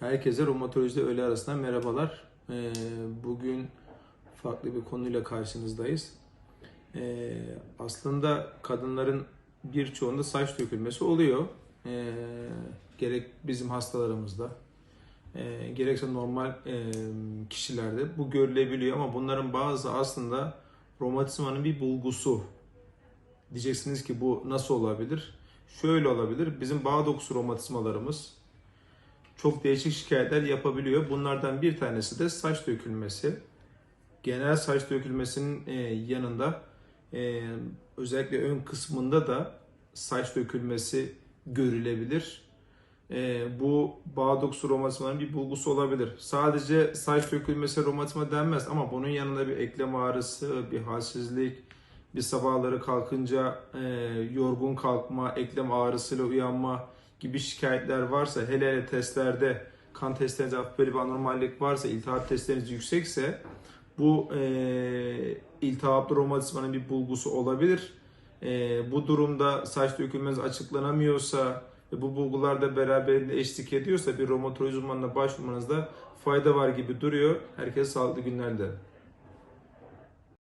Herkese romatoloji öğle arasından merhabalar. Ee, bugün farklı bir konuyla karşınızdayız. Ee, aslında kadınların birçoğunda saç dökülmesi oluyor. Ee, gerek bizim hastalarımızda, gerekse normal e, kişilerde bu görülebiliyor ama bunların bazı aslında romatizmanın bir bulgusu. Diyeceksiniz ki bu nasıl olabilir? Şöyle olabilir. Bizim bağ dokusu romatizmalarımız çok değişik şikayetler yapabiliyor. Bunlardan bir tanesi de saç dökülmesi. Genel saç dökülmesinin e, yanında e, özellikle ön kısmında da saç dökülmesi görülebilir. E, bu bağ romatizmanın bir bulgusu olabilir. Sadece saç dökülmesi romatizma denmez ama bunun yanında bir eklem ağrısı, bir halsizlik, bir sabahları kalkınca yorgun kalkma, eklem ağrısıyla uyanma gibi şikayetler varsa, hele hele testlerde kan testlerinizde hafif böyle bir anormallik varsa, iltihap testleriniz yüksekse bu e, iltihaplı romatizmanın bir bulgusu olabilir. E, bu durumda saç dökülmeniz açıklanamıyorsa ve bu bulgular da beraberinde eşlik ediyorsa bir romatoloji uzmanına başvurmanızda fayda var gibi duruyor. Herkese sağlıklı günler dilerim.